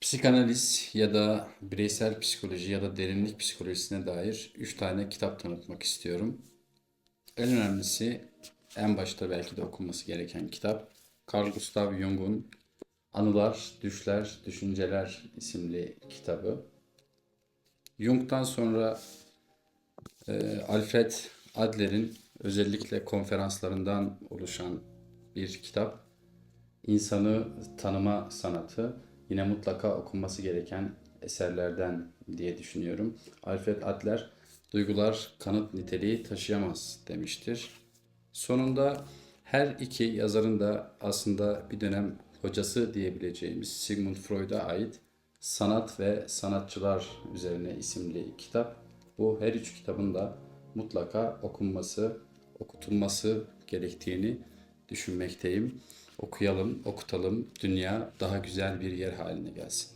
Psikanaliz ya da bireysel psikoloji ya da derinlik psikolojisine dair 3 tane kitap tanıtmak istiyorum. En önemlisi en başta belki de okunması gereken kitap Carl Gustav Jung'un Anılar, Düşler, Düşünceler isimli kitabı. Jung'dan sonra e, Alfred Adler'in özellikle konferanslarından oluşan bir kitap. İnsanı Tanıma Sanatı yine mutlaka okunması gereken eserlerden diye düşünüyorum. Alfred Adler duygular kanıt niteliği taşıyamaz demiştir. Sonunda her iki yazarın da aslında bir dönem hocası diyebileceğimiz Sigmund Freud'a ait Sanat ve Sanatçılar üzerine isimli kitap. Bu her üç kitabın da mutlaka okunması, okutulması gerektiğini düşünmekteyim. Okuyalım, okutalım, dünya daha güzel bir yer haline gelsin.